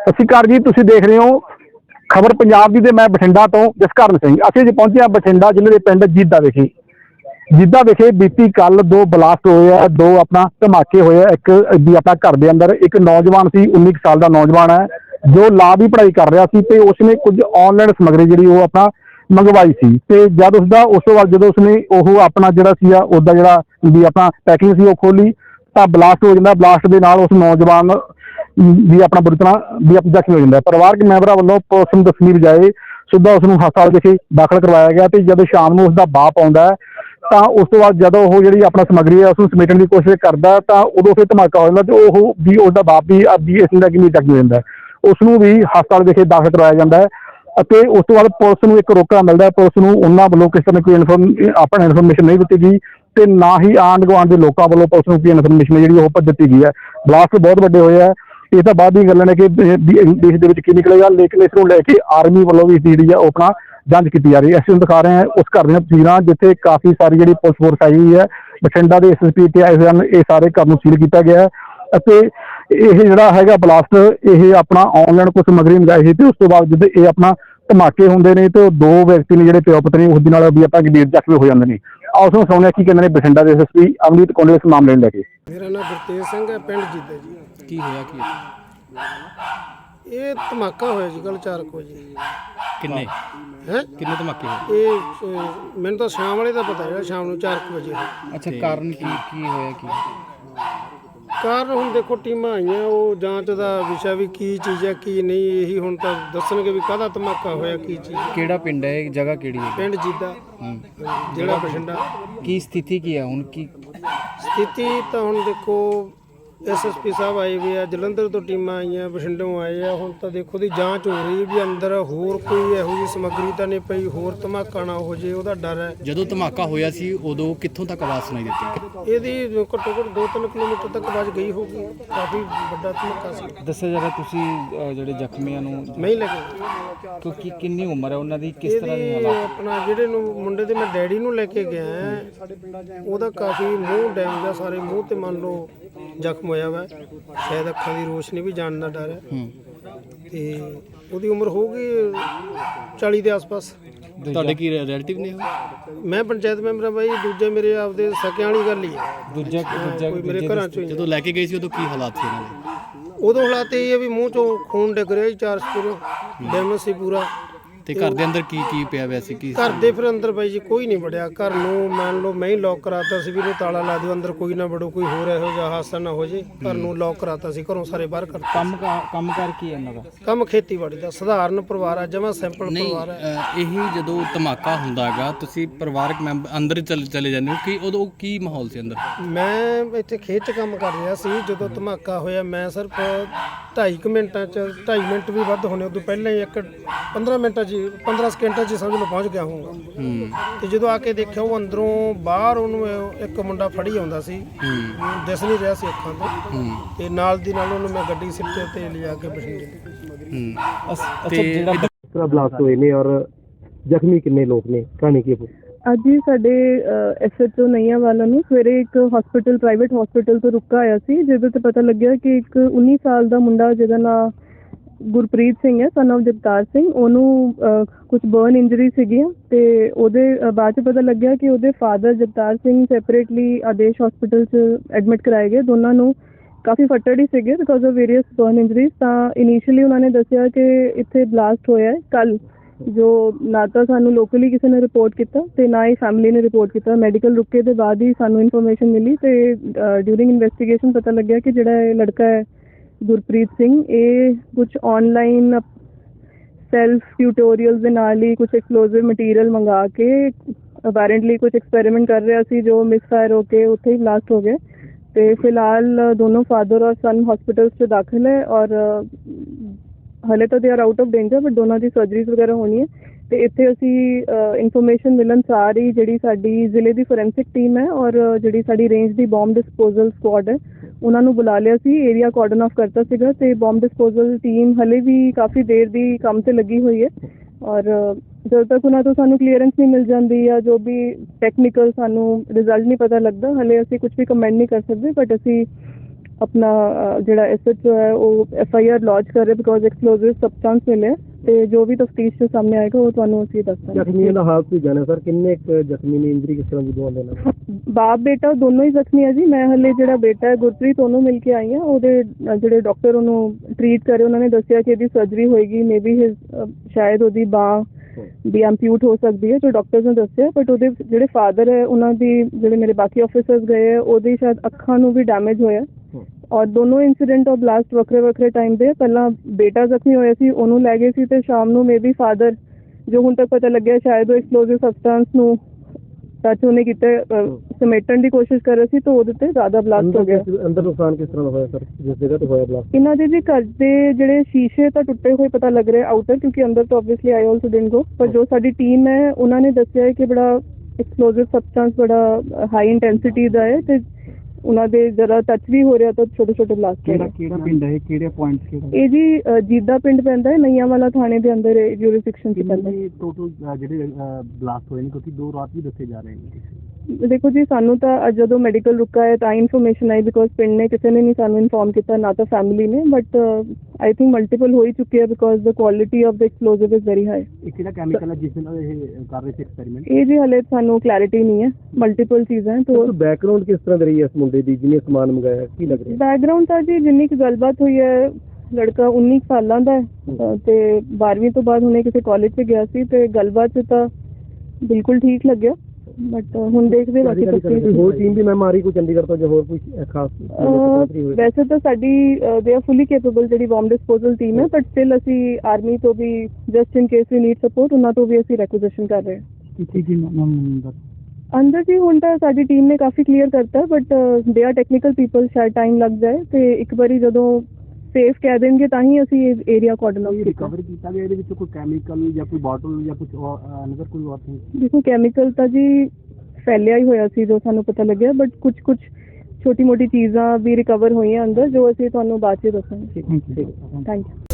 ਸਤਿ ਸ਼੍ਰੀ ਅਕਾਲ ਜੀ ਤੁਸੀਂ ਦੇਖ ਰਹੇ ਹੋ, ਖਬਰ ਪੰਜਾਬ ਦੀ ਤੇ ਮੈਂ ਬਠਿੰਡਾ ਤੋਂ ਜਸਕਰਨ ਸਿੰਘ। ਅਸੀਂ ਅੱਜ ਪਹੁੰਚੇ ਹਾਂ ਬਠਿੰਡਾ ਜ਼ਿਲ੍ਹੇ ਦੇ ਪਿੰਡ ਜੀਦਾ ਵਿਖੇ। ਜੀਦਾ ਵਿਖੇ ਬੀਤੀ ਕੱਲ ਦੋ ਬਲਾਸਟ ਹੋਏ ਆ, ਦੋ ਆਪਣਾ ਧਮਾਕੇ ਹੋਏ ਆ, ਇੱਕ ਵੀ ਆਪਣਾ ਘਰ ਦੇ ਅੰਦਰ, ਇੱਕ ਨੌਜਵਾਨ ਸੀ 19 ਕੁ ਸਾਲ ਦਾ ਨੌਜਵਾਨ ਹੈ, ਜੋ ਲਾ ਦੀ ਪੜ੍ਹਾਈ ਕਰ ਰਿਹਾ ਸੀ ਤੇ ਉਸਨੇ ਕੁਝ ਆਨਲਾਈਨ ਸਮੱਗਰੀ ਜਿਹੜੀ ਉਹ ਆਪਣਾ ਮੰਗਵਾਈ ਸੀ। ਤੇ ਜਦ ਉਸਦਾ, ਉਸ ਤੋਂ ਬਾਅਦ ਜਦੋਂ ਉਸਨੇ ਉਹ ਆਪਣਾ ਜਿਹੜਾ ਸੀ ਆ ਉਹਦਾ ਜਿਹੜਾ ਵੀ ਆਪਣਾ ਪੈਕਿੰਗ ਸੀ ਉਹ ਖੋਲੀ ਤਾਂ ਬਲਾਸਟ ਹੋ ਜਾਂਦਾ। ਬਲਾਸਟ ਦੇ ਨਾਲ ਉਸ ਨੌਜਵਾਨ ਵੀ ਆਪਣਾ ਬੁਰੀ ਤਰ੍ਹਾਂ ਵੀ ਆਪਣਾ ਜ਼ਖਮੀ ਹੋ ਜਾਂਦਾ ਪਰਿਵਾਰਕ ਮੈਂਬਰਾਂ ਵੱਲੋਂ ਪੁਲਿਸ ਨੂੰ ਦੱਸਣੀ ਬਜਾਏ ਸਿੱਧਾ ਉਸ ਨੂੰ ਹਸਪਤਾਲ ਵਿਖੇ ਦਾਖਲ ਕਰਵਾਇਆ ਗਿਆ ਤੇ ਜਦੋਂ ਸ਼ਾਮ ਨੂੰ ਉਸ ਦਾ ਬਾਪ ਆਉਂਦਾ ਹੈ, ਤਾਂ ਉਸ ਤੋਂ ਬਾਅਦ ਜਦੋਂ ਉਹ ਜਿਹੜੀ ਆਪਣਾ ਸਮੱਗਰੀ ਹੈ ਉਸ ਨੂੰ ਸਮੇਟਣ ਦੀ ਕੋਸ਼ਿਸ਼ ਕਰਦਾ ਤਾਂ ਉਦੋਂ ਫਿਰ ਧਮਾਕਾ ਹੋ ਜਾਂਦਾ ਤੇ ਉਹ ਵੀ ਉਸ ਦਾ ਬਾਪ ਵੀ ਵੀ ਇਸ ਦਾ ਕਿੰਨੀ ਜ਼ਖਮੀ ਹੋ ਜਾਂਦਾ ਹੈ। ਉਸ ਨੂੰ ਵੀ ਹਸਪਤਾਲ ਵਿਖੇ ਦਾਖਲ ਕਰਵਾਇਆ ਜਾਂਦਾ ਹੈ ਅਤੇ ਉਸ ਤੋਂ ਬਾਅਦ ਪੁਲਿਸ ਨੂੰ ਇੱਕ ਰੋਕਾ ਮਿਲਦਾ ਹੈ। ਪੁਲਿਸ ਨੂੰ ਉਹਨਾਂ ਵੱਲੋਂ ਕਿਸੇ ਤਰ੍ਹਾਂ ਕੋਈ ਇਨਫੋਰਮ, ਆਪਣਾ ਇਨਫੋਰਮੇਸ਼ਨ ਨਹੀਂ ਦਿੱਤੀ ਗਈ ਤੇ ਨਾ ਹੀ ਆਂਢ ਗੁਆਂਢ ਦੇ ਲੋਕਾਂ ਵੱਲੋਂ ਪੁਲਿਸ ਨੂੰ ਕੋਈ ਇਨਫੋਰਮੇਸ਼ਨ ਜਿਹੜੀ ਉਹ ਦਿੱਤੀ ਗਈ ਹੈ। ਬਲਾਸਟ ਬਹੁਤ ਵੱਡੇ ਹੋਏ ਆ ਇਹ ਤਾਂ ਬਾਅਦ ਦੀ ਗੱਲਾਂ ਨੇ ਕਿ ਦੇਸ਼ ਦੇ ਵਿੱਚ ਕੀ ਨਿਕਲੇਗਾ, ਲੇਕਿਨ ਇਸ ਨੂੰ ਲੈ ਕੇ ਆਰਮੀ ਵੱਲੋਂ ਵੀ ਜਿਹੜੀ ਆ ਉਹ ਆਪਣਾ ਜਾਂਚ ਕੀਤੀ ਜਾ ਰਹੀ ਹੈ। ਅਸੀਂ ਦਿਖਾ ਰਹੇ ਹਾਂ ਉਸ ਘਰ ਦੀਆਂ ਤਸਵੀਰਾਂ, ਜਿੱਥੇ ਕਾਫੀ ਸਾਰੀ ਜਿਹੜੀ ਪੁਲਿਸ ਫੋਰਸ ਆਈ ਹੋਈ ਹੈ। ਬਠਿੰਡਾ ਦੇ ਐਸਐਸਪੀ ਤੇ ਆਏ ਹੋਏ ਹਨ, ਇਹ ਸਾਰੇ ਘਰ ਨੂੰ ਸੀਲ ਕੀਤਾ ਗਿਆ ਹੈ ਅਤੇ ਇਹ ਜਿਹੜਾ ਹੈਗਾ ਬਲਾਸਟ, ਇਹ ਆਪਣਾ ਆਨਲਾਈਨ ਕੁਝ ਸਮਗਰੀ ਮੰਗਾਈ ਸੀ ਤੇ ਉਸ ਤੋਂ ਬਾਅਦ ਜਦੋਂ ਇਹ ਆਪਣਾ ਧਮਾਕੇ ਹੁੰਦੇ ਨੇ ਤੇ ਦੋ ਵਿਅਕਤੀ ਨੇ ਜਿਹੜੇ ਪਿਓ ਪਤਨੀ ਉਸ ਦੇ ਨਾਲ ਵੀ ਆਪਾਂ ਗੰਭੀਰ ਜ਼ਖਮੀ ਹੋ ਜਾਂਦੇ ਨੇ। ਆਓ ਉਸ ਨੂੰ ਸੁਣਦੇ ਕੀ ਕਹਿੰਦੇ ਨੇ ਬਠਿੰਡਾ ਦੇ ਐਸਐਸਪੀ ਅਮਨੀਤ ਕੋਂਡੇ ਇਸ ਮਾਮਲੇ ਨੂੰ ਲੈ ਕੇ। ਮੇਰਾ ਨਾਮ ਗੁਰਤੇਜ ਸਿੰਘ ਹੈ, ਪਿੰਡ ਜੀਦਾ ਜੀ। ਕੀ ਹੋਇਆ ਕੀ ਇਹ ਧਮਾਕਾ ਹੋਇਆ ਜੀ ਕੱਲ 4 ਵਜੇ। ਕਿੰਨੇ? ਹੈ? ਕਿੰਨੇ ਧਮਾਕੇ ਹੋਏ? ਇਹ ਅਹ, ਮੈਨੂੰ ਤਾਂ ਸ਼ਾਮ ਵਾਲੇ ਦਾ ਪਤਾ ਹੈ ਸ਼ਾਮ ਨੂੰ 4 ਵਜੇ। ਅੱਛਾ ਕਾਰਨ ਕੀ ਕੀ ਹੋਇਆ ਕੀ? ਕਾਰਨ ਹੁਣ ਦੇਖੋ ਟੀਮਾਂ ਆਈਆਂ ਉਹ ਜਾਂਚ ਦਾ ਵਿਸ਼ਾ ਵੀ ਕੀ ਚੀਜ਼ ਹੈ ਕੀ ਨਹੀਂ ਇਹੀ ਹੁਣ ਤਾਂ ਦੱਸਣਗੇ ਵੀ ਕਾਹਦਾ ਧਮਾਕਾ ਹੋਇਆ ਕੀ ਚੀਜ਼ ਕਿਹੜਾ ਪਿੰਡ ਹੈ ਇਹ ਜਗ੍ਹਾ ਕਿਹੜੀ ਹੈ? ਪਿੰਡ ਜੀਦਾ ਹੂੰ। ਜਿਹੜਾ ਬਠਿੰਡਾ। ਕੀ ਸਥਿਤੀ ਕੀ ਹੈ ਹੁਣ ਕੀ? ਸਥਿਤੀ ਤਾਂ ਹੁਣ ਦੇਖੋ ਐਸਐਸਪੀ ਸਾਹਿਬ ਆਏ ਹੋਏ ਆ ਜਲੰਧਰ ਤੋਂ ਟੀਮਾਂ ਆਈਆਂ ਬਠਿੰਡੋਂ ਆਏ ਆ ਹੁਣ ਤਾਂ ਦੇਖੋ ਦੀ ਜਾਂਚ ਹੋ ਰਹੀ ਹੈ ਵੀ ਅੰਦਰ ਹੋਰ ਕੋਈ ਇਹੋ ਜਿਹੀ ਸਮੱਗਰੀ ਤਾਂ ਨਹੀਂ ਪਈ ਹੋਰ ਧਮਾਕਾ ਨਾ ਹੋ ਜੇ ਉਹਦਾ ਡਰ ਹੈ। ਜਦੋਂ ਧਮਾਕਾ ਹੋਇਆ ਸੀ ਉਦੋਂ ਕਿੱਥੋਂ ਤੱਕ ਆਵਾਜ਼ ਸੁਣਾਈ ਦਿੱਤੀ? ਇਹਦੀ ਘੱਟੋ ਘੱਟ 2-3 ਕਿਲੋਮੀਟਰ ਤੱਕ ਆਵਾਜ਼ ਗਈ ਹੋਊਗੀ ਕਾਫੀ ਵੱਡਾ ਧਮਾਕਾ ਸੀ। ਦੱਸਿਆ ਜਾਵੇ ਤੁਸੀਂ ਅ, ਜਿਹੜੇ ਜ਼ਖਮੀਆਂ ਨੂੰ ਨਹੀਂ ਲੱਗੇ। ਕਿਉਂਕਿ ਕਿੰਨੀ ਉਮਰ ਹੈ ਉਹਨਾਂ ਦੀ ਕਿਸ ਤਰ੍ਹਾਂ ਦੀ ਇਹਦੀ ਹਾਲਾਤ ਆਪਣਾ ਜਿਹੜੇ ਨੂੰ ਮੁੰਡੇ ਦੇ ਮੈਂ ਡੈਡੀ ਨੂੰ ਲੈ ਕੇ ਗਿਆ ਉਹਦਾ ਕਾਫੀ ਮੂੰਹ ਡੈਮੇਜ ਆ ਸਾਰੇ ਮੂੰਹ ਤੇ ਮੰਨ ਲਓ ਜ਼ਖਮ ਹੋਇਆ ਵਾ। ਸ਼ਾਇਦ ਅੱਖਾਂ ਦੀ ਰੋਸ਼ਨੀ ਵੀ ਜਾਣ ਦਾ ਡਰ ਹੈ। ਤੇ ਉਹਦੀ ਉਮਰ ਹੋਊਗੀ 40 ਦੇ ਆਸ-ਪਾਸ। ਤੁਹਾਡੇ ਕੀ ਰਿਲੇਟਿਵ ਨੇ ਉਹ? ਮੈਂ ਪੰਚਾਇਤ ਮੈਂਬਰ ਹਾਂ ਬਾਈ ਦੂਜੇ ਮੇਰੇ ਆਪਦੇ ਸਕਿਆਂ ਵਾਲੀ ਗੱਲ ਹੀ ਹੈ। ਦੂਜਾ ਦੂਜਾ ਕੋਈ ਮੇਰੇ ਘਰਾਂ ਚੋਂ ਹੀ ਜਦੋਂ ਲੈ ਕੇ ਗਏ ਸੀ ਉਦੋਂ ਕੀ ਹਾਲਾਤ ਸੀ ਇਹਨਾਂ ਦੇ? ਉਦੋਂ ਹਾਲਾਤ ਇਹ ਹੈ ਵੀ ਮੂੰਹ ਚੋਂ ਖੂਨ ਡਿੱਗ ਰਿਹਾ ਸੀ ਚਾਰ ਸਪੁਰ। ਡੈਮੇਜ ਸੀ ਪੂਰਾ। ਤੇ ਘਰ ਦੇ ਅੰਦਰ ਕੀ ਕੀ ਪਿਆ ਹੋਇਆ ਸੀ? ਕੀ ਘਰ ਦੇ ਫਿਰ ਅੰਦਰ ਬਾਈ ਜੀ ਕੋਈ ਨਹੀਂ ਵੜਿਆ। ਘਰ ਨੂੰ ਮੰਨ ਲਓ ਮੈਂ ਹੀ ਲੋਕ ਕਰਾਤਾ ਸੀ ਵੀ ਇਹਨੂੰ ਤਾਲਾ ਲਾ ਦਿਓ ਅੰਦਰ ਕੋਈ ਨਾ ਵੜੋ ਕੋਈ ਹੋਰ ਇਹੋ ਜਿਹਾ ਹਾਦਸਾ ਨਾ ਹੋ ਜੇ। ਘਰ ਨੂੰ ਲੋਕ ਕਰਾਤਾ ਸੀ ਘਰੋਂ ਸਾਰੇ ਬਾਹਰ ਕਰ ਕੰਮ ਕੰਮ ਕਰ ਕੀ ਹੈ ਇਹਨਾਂ ਦਾ? ਕੰਮ ਖੇਤੀਬਾੜੀ ਦਾ ਸਧਾਰਨ ਪਰਿਵਾਰ ਆ ਜਮਾ ਸਿੰਪਲ ਨਹੀਂ ਪਰਿਵਾਰ ਹੈ ਇਹੀ ਜਦੋਂ ਧਮਾਕਾ ਹੁੰਦਾ ਹੈਗਾ ਤੁਸੀਂ ਪਰਿਵਾਰਕ ਮੈਂਬਰ ਅੰਦਰ ਚਲੇ ਚਲੇ ਜਾਂਦੇ ਹੋ ਕਿ ਉਦੋਂ ਕੀ ਮਾਹੌਲ ਸੀ ਅੰਦਰ? ਮੈਂ ਇੱਥੇ ਖੇਤ 'ਚ ਕੰਮ ਕਰ ਰਿਹਾ ਸੀ ਜਦੋਂ ਧਮਾਕਾ ਹੋਇਆ ਮੈਂ ਸਿਰਫ 2.5 ਮਿੰਟਾਂ 'ਚ 2.5 ਮਿੰਟ ਵੀ ਵੱਧ ਹੋਣੇ ਉਦੋਂ ਪਹਿਲਾਂ ਹੀ ਇੱਕ 15 ਮਿੰਟਾਂ 'ਚ ਹੀ- 15 ਸਕਿੰਟਾਂ 'ਚ ਸਮਝ ਲਓ ਪਹੁੰਚ ਗਿਆ ਹੋਊਗਾ। ਹੂੰ ਤੇ ਜਦੋਂ ਆ ਕੇ ਦੇਖਿਆ ਉਹ ਅੰਦਰੋਂ ਬਾਹਰ ਉਹਨੂੰ ਇਹ- ਇੱਕ ਮੁੰਡਾ ਫੜੀ ਆਉਂਦਾ ਸੀ। ਹੂੰ। ਦਿਸ ਨਹੀਂ ਰਿਹਾ ਸੀ ਅੱਖਾਂ ਤੋਂ। ਹੂੰ। ਤੇ ਨਾਲ ਦੀ ਨਾਲ ਉਹਨੂੰ ਮੈਂ ਗੱਡੀ ਸਿੱਟੇ ਤੇ ਲਿਜਾ ਕੇ ਬਠਿੰਡੇ ਹੂੰ। ਤੇ ਜਿਹੜਾ ਬਲਾਸਟ ਹੋਏ ਨੇ ਔਰ ਜ਼ਖਮੀ ਕਿੰਨੇ ਲੋਕ ਨੇ? ਕਹਾਣੀ ਕੀ ਹੈ? ਅੱਜ ਹੀ ਸਾਡੇ ਐਸਐਚਓ ਨਈਆ ਵਾਲਾ ਨੂੰ ਸਵੇਰੇ ਇੱਕ ਹਸਪੀਟਲ ਪ੍ਰਾਈਵੇਟ ਹਸਪੀਟਲ ਤੋਂ ਰੁਕਾ ਆਇਆ ਸੀ ਜਿਹਦੇ ਤੇ ਪਤਾ ਲੱਗਿਆ ਕਿ ਇੱਕ 19 ਸਾਲ ਦਾ ਮੁੰਡਾ ਜਿਹਦਾ ਨਾਮ ਗੁਰਪ੍ਰੀਤ ਸਿੰਘ ਹੈ ਸਨ of ਜਗਤਾਰ ਸਿੰਘ। ਉਹਨੂੰ ਕੁਝ ਬਰਨ ਇੰਜਰੀ ਸੀਗੀਆਂ ਤੇ ਉਹਦੇ ਬਾਅਦ ਚ ਪਤਾ ਲੱਗਿਆ ਕਿ ਉਹਦੇ father Jagtar Singh separately Adesh hospital ਚ ਐਡਮਿਟ ਕਰਾਏ ਗਏ। ਦੋਨਾਂ ਨੂੰ ਕਾਫੀ ਫੱਟੜ ਹੀ ਸੀਗੇ because of various burn injuries ਤਾਂ ਇਨੀਸ਼ੀਅਲੀ ਉਹਨਾਂ ਨੇ ਦੱਸਿਆ ਕਿ ਇੱਥੇ ਬਲਾਸਟ ਹੋਇਆ ਹੈ ਕੱਲ ਜੋ ਨਾ ਤਾਂ ਸਾਨੂੰ ਲੋਕਲੀ ਕਿਸੇ ਨੇ ਰਿਪੋਰਟ ਕੀਤਾ ਤੇ ਨਾ ਹੀ ਫੈਮਿਲੀ ਨੇ ਰਿਪੋਰਟ ਕੀਤਾ। ਮੈਡੀਕਲ ਰੁਕੇ ਦੇ ਬਾਅਦ ਹੀ ਸਾਨੂੰ ਇਨਫੋਰਮੇਸ਼ਨ ਮਿਲੀ ਤੇ ਡਿਊਰਿੰਗ ਇਨਵੈਸਟੀਗੇਸ਼ਨ ਪਤਾ ਲੱਗਿਆ ਕਿ ਜਿਹੜਾ ਇਹ ਲੜਕਾ ਹੈ ਗੁਰਪ੍ਰੀਤ ਸਿੰਘ ਇਹ ਕੁਝ ਆਨਲਾਈਨ ਸੈਲਫ ਟਿਊਟੋਰੀਅਲਸ ਦੇ ਨਾਲ ਹੀ ਕੁਝ ਐਕਸਪਲੋਸਿਵ ਮਟੀਰੀਅਲ ਮੰਗਾ ਕੇ ਅਪੈਰੈਂਟਲੀ ਕੁਝ ਐਕਸਪੈਰੀਮੈਂਟ ਕਰ ਰਿਹਾ ਸੀ ਜੋ ਮਿਸਫਾਇਰ ਹੋ ਕੇ ਉੱਥੇ ਹੀ ਬਲਾਸਟ ਹੋ ਗਏ। ਤੇ ਫਿਲਹਾਲ ਦੋਨੋਂ ਫਾਦਰ ਔਰ ਸਨ ਹਸਪੀਟਲਸ 'ਚ ਦਾਖਲ ਹੈ ਔਰ ਅ, ਹਲੇ ਤਾਂ they are out of danger but ਦੋਨਾਂ ਦੀ ਸਰਜਰੀਜ਼ ਵਗੈਰਾ ਹੋਣੀ ਹੈ ਤੇ ਇੱਥੇ ਅਸੀਂ ਇਨਫੋਰਮੇਸ਼ਨ ਮਿਲਣ ਸਾਰੀ ਜਿਹੜੀ ਸਾਡੀ ਜ਼ਿਲ੍ਹੇ ਦੀ ਫੋਰੈਂਸਿਕ ਟੀਮ ਹੈ ਔਰ ਜਿਹੜੀ ਸਾਡੀ ਰੇਂਜ ਦੀ ਬੰਬ ਡਿਸਪੋਜ਼ਲ ਸਕੁਆਡ ਹੈ ਉਹਨਾਂ ਨੂੰ ਬੁਲਾ ਲਿਆ ਸੀ ਏਰੀਆ ਕੋਰਡਨ ਆਫ ਕਰਤਾ ਸੀਗਾ ਤੇ ਬੰਬ ਡਿਸਪੋਜ਼ਲ ਟੀਮ ਹਲੇ ਵੀ ਕਾਫੀ ਦੇਰ ਦੀ ਕੰਮ ਤੇ ਲੱਗੀ ਹੋਈ ਹੈ ਔਰ ਜਦੋਂ ਤੱਕ ਉਹਨਾਂ ਤੋਂ ਸਾਨੂੰ ਕਲੀਅਰੈਂਸ ਨਹੀਂ ਮਿਲ ਜਾਂਦੀ ਜਾਂ ਜੋ ਵੀ ਟੈਕਨੀਕਲ ਸਾਨੂੰ ਰਿਜ਼ਲਟ ਨਹੀਂ ਪਤਾ ਲੱਗਦਾ ਹਲੇ ਅਸੀਂ ਕੁਝ ਵੀ ਕਮੈਂਟ ਨਹੀਂ ਕਰ ਸਕਦੇ ਬਟ ਅਸੀਂ ਆਪਣਾ ਅਹ, ਜਿਹੜਾ ਐਸਐਚਓ ਹੈ ਉਹ ਐਫਆਈਆਰ ਲੌਂਚ ਕਰ ਰਿਹਾ ਬਿਕੋਜ਼ ਐਕਸਪਲੋਸਿਵ ਸਬਸਟੈਂਸ ਮਿਲਿਆ। ਤੇ ਜੋ ਵੀ ਤਫਤੀਸ਼ ਚ ਸਾਹਮਣੇ ਆਏਗਾ ਉਹ ਤੁਹਾਨੂੰ ਅਸੀਂ ਦੱਸਾਂਗੇ। ਜ਼ਖਮੀਆਂ ਦਾ ਹਾਲ ਕੀ ਜਾਣਿਆ ਸਰ? ਕਿੰਨੇ ਕੁ ਜ਼ਖਮੀ ਨੇ? ਇੰਜਰੀ ਕਿਸ ਤਰ੍ਹਾਂ ਦੀ ਦੋਵਾਂ ਦੇ ਨਾਲ? ਬਾਪ ਬੇਟਾ ਦੋਨੋਂ ਹੀ ਜ਼ਖਮੀ ਹੈ ਜੀ। ਮੈਂ ਹਲੇ ਜਿਹੜਾ ਬੇਟਾ ਹੈ ਗੁਰਪ੍ਰੀਤ ਉਹਨੂੰ ਮਿਲ ਕੇ ਆਈ ਹਾਂ। ਉਹਦੇ ਅ, ਜਿਹੜੇ ਡਾਕਟਰ ਉਹਨੂੰ ਟ੍ਰੀਟ ਕਰੇ ਉਹਨਾਂ ਨੇ ਦੱਸਿਆ ਕਿ ਇਹਦੀ ਸਰਜਰੀ ਹੋਏਗੀ। ਮੇਬੀ ਹਿਸ ਸ਼ਾਇਦ ਉਹਦੀ ਬਾਹ ਵੀ ਐਮਪਿਊਟ ਹੋ ਸਕਦੀ ਹੈ ਜੋ ਡਾਕਟਰਸ ਨੇ ਦੱਸਿਆ। ਬਟ ਉਹਦੇ ਜਿਹੜੇ ਫਾਦਰ ਹੈ ਉਹਨਾਂ ਦੀ ਜਿਹੜੇ ਮੇਰੇ ਬਾਕੀ ਆਫੀਸਰਸ ਗਏ ਹੈ ਉਹਦੀ ਸ਼ਾਇਦ ਅੱਖਾਂ ਨੂੰ ਵੀ ਡੈਮੇਜ ਹੋਇਆ। ਔਰ ਦੋਨੋਂ ਇਨਸੀਡੈਂਟ ਔਰ ਬਲਾਸਟ ਵੱਖਰੇ ਵੱਖਰੇ ਟਾਈਮ ਦੇ। ਪਹਿਲਾਂ ਬੇਟਾ ਜ਼ਖਮੀ ਹੋਇਆ ਸੀ ਉਹਨੂੰ ਲੈ ਗਏ ਸੀ ਤੇ ਸ਼ਾਮ ਨੂੰ ਮੇਬੀ ਫਾਦਰ ਜੋ ਹੁਣ ਤੱਕ ਪਤਾ ਲੱਗਿਆ ਸ਼ਾਇਦ ਉਹ ਐਕਸਪਲੋਸਿਵ ਸਬਸਟੈਂਸ ਨੂੰ ਟੱਚ ਉਹਨੇ ਕੀਤਾ ਸਮੇਟਣ ਦੀ ਕੋਸ਼ਿਸ਼ ਕਰ ਰਿਹਾ ਸੀ ਤਾਂ ਉਹਦੇ ਤੇ ਜ਼ਿਆਦਾ ਬਲਾਸਟ ਹੋ ਗਿਆ ਅੰਦਰ ਨੁਕਸਾਨ ਕਿਸ ਤਰ੍ਹਾਂ ਦਾ ਹੋਇਆ ਸਰ ਜਿਸ ਜਗ੍ਹਾ ਤੇ ਹੋਇਆ ਬਲਾਸਟ ਇਹਨਾਂ ਦੇ ਜੀ ਘਰ ਦੇ ਜਿਹੜੇ ਸ਼ੀਸ਼ੇ ਤਾਂ ਟੁੱਟੇ ਹੋਏ ਪਤਾ ਲੱਗ ਰਿਹਾ ਆਊਟਰ ਕਿਉਂਕਿ ਅੰਦਰ ਤਾਂ obviously I also didn't go ਪਰ ਜੋ ਸਾਡੀ ਟੀਮ ਹੈ ਉਹਨਾਂ ਨੇ ਦੱਸਿਆ ਹੈ ਕਿ ਬੜਾ ਐਕਸਪਲੋਸਿਵ ਸਬਸਟੈਂਸ ਬੜਾ ਹਾਈ ਇੰਟੈਂਸਿਟੀ ਦਾ ਹੈ ਤੇ ਉਹਨਾਂ ਦੇ ਜਰਾ ਟੱਚ ਵੀ ਹੋ ਰਿਹਾ ਤਾਂ ਛੋਟੇ ਛੋਟੇ ਬਲਾਸਟ ਹੋ ਰਹੇ ਕਿਹੜਾ ਪਿੰਡ ਹੈ ਕਿਹੜੇ ਪੁਆਇੰਟਸ ਕਿਹੜਾ? ਇਹ ਜੀ ਅ, ਜੀਦਾ ਪਿੰਡ ਪੈਂਦਾ ਹੈ ਨਈਆਂ ਵਾਲਾ ਥਾਣੇ ਦੇ ਅੰਦਰ ਜੂਰਿਸਡਿਕਸ਼ਨ ਚ ਪੈਂਦਾ ਹੈ। ਟੋਟਲ ਜਿਹੜੇ ਬਲਾਸਟ ਹੋਏ ਨੇ ਕਿਉਂਕਿ ਦੋ ਰਾਤ ਵੀ ਦੱਸੇ ਜਾ ਰਹੇ ਨੇ। ਦੇਖੋ ਜੀ ਸਾਨੂੰ ਤਾਂ ਅੱਜ ਜਦੋਂ ਮੈਡੀਕਲ ਰੁਕਾ ਹੈ ਤਾਂ ਇਨਫੋਰਮੇਸ਼ਨ ਆਈ ਬਿਕੋਜ਼ ਪਿੰਡ ਨੇ ਕਿਸੇ ਨੇ ਨਹੀਂ ਸਾਨੂੰ ਇਨਫੋਰਮ ਕੀਤਾ ਨਾ ਤਾਂ ਫੈਮਿਲੀ ਨੇ ਬਟ ਆਈ ਥਿੰਕ ਮਲਟੀਪਲ ਹੋ ਹੀ ਚੁੱਕੇ ਹੈ because the quality of the explosive is very high ਇਹ ਕਿਹੜਾ ਕੈਮੀਕਲ ਹੈ ਜਿਸ ਨਾਲ ਇਹ ਕਰ ਰਹੇ ਸੀ ਐਕਸਪੈਰੀਮੈਂਟ ਇਹ ਜੀ ਹਲੇ ਸਾਨੂੰ ਕਲੈਰਿਟੀ ਨਹੀਂ ਹੈ ਮਲਟੀਪਲ ਚੀਜ਼ਾਂ ਹੈ ਤੋਂ ਬੈਕਗ੍ਰਾਉਂਡ ਕਿਸ ਤਰ੍ਹਾਂ ਦੀ ਰਹੀ ਹੈ ਇਸ ਮੁੰਡੇ ਦੀ ਜਿਹਨੇ ਸਮਾਨ ਮੰਗਾਇਆ ਕੀ ਲੱਗ ਰਿਹਾ? ਬੈਕਗ੍ਰਾਉਂਡ ਤਾਂ ਜੀ ਜਿੰਨੀ ਕੁ ਗੱਲਬਾਤ ਹੋਈ ਹੈ ਲੜਕਾ 19 ਕੁ ਸਾਲਾਂ ਦਾ ਹੈ ਤੇ 12ਵੀਂ ਤੋਂ ਬਾਅਦ ਹੁਣੇ ਕਿਸੇ ਕਾਲਜ 'ਚ ਗਿਆ ਸੀ ਤੇ ਗੱਲਬਾਤ 'ਚ ਤਾਂ ਬਿਲਕੁਲ ਠੀਕ ਲੱਗਿਆ। ਬਟ ਹੁਣ ਦੇਖਦੇ ਬਾਕੀ ਕੋਈ ਹੋਰ ਟੀਮ ਵੀ ਮੈਮ ਆ ਰਹੀ ਕੋਈ ਚੰਡੀਗੜ੍ਹ ਤੋਂ ਜਾਂ ਹੋਰ ਕੋਈ ਖਾਸ ਵੈਸੇ ਤਾਂ ਸਾਡੀ ਦੇ ਆਰ ਫੁੱਲੀ ਕੈਪੇਬਲ ਜਿਹੜੀ ਬੰਬ ਡਿਸਪੋਜ਼ਲ ਟੀਮ ਹੈ ਬਟ ਸਟਿਲ ਅਸੀਂ ਆਰਮੀ ਤੋਂ ਵੀ just in case we need support ਉਹਨਾਂ ਤੋਂ ਵੀ ਅਸੀਂ ਰੈਕੁਜੀਸ਼ਨ ਕਰ ਰਹੇ ਹਾਂ। ਕੀ ਕੀ ਨਾਮ ਅੰਦਰ ਜੀ ਹੁਣ ਤਾਂ ਸਾਡੀ ਟੀਮ ਨੇ ਕਾਫੀ ਕਲੀਅਰ ਕਰਤਾ but they are technical people ਸ਼ਾਇਦ ਟਾਈਮ ਲੱਗ ਜਾਏ ਤੇ ਇੱਕ ਵਾਰੀ ਜਦੋਂ ਸੇਫ ਕਹਿ ਦੇਣਗੇ ਤਾਂ ਹੀ ਅਸੀਂ ਏਰੀਆ ਕੋਆਰਡਨ ਆਊਟ ਕੀਤਾ ਰਿਕਵਰ ਕੀਤਾ ਗਿਆ ਇਹਦੇ ਵਿੱਚ ਕੋਈ ਕੈਮੀਕਲ ਜਾਂ ਕੋਈ ਬੋਟਲ ਜਾਂ ਕੁਝ ਅਨਦਰ ਕੋਈ ਹੋਰ ਥਿੰਗ ਦੇਖੋ ਕੈਮੀਕਲ ਤਾਂ ਜੀ ਫੈਲਿਆ ਹੀ ਹੋਇਆ ਸੀ ਜੋ ਸਾਨੂੰ ਪਤਾ ਲੱਗਿਆ ਬਟ ਕੁਝ ਕੁਝ ਛੋਟੀ ਮੋਟੀ ਚੀਜ਼ਾਂ ਵੀ ਰਿਕਵਰ ਹੋਈਆਂ ਅੰਦਰ ਜੋ ਅਸੀਂ ਤੁਹਾਨੂੰ ਬਾਅਦ ਚ ਦੱਸਾਂਗੇ। ਠੀਕ ਹੈ। Thank you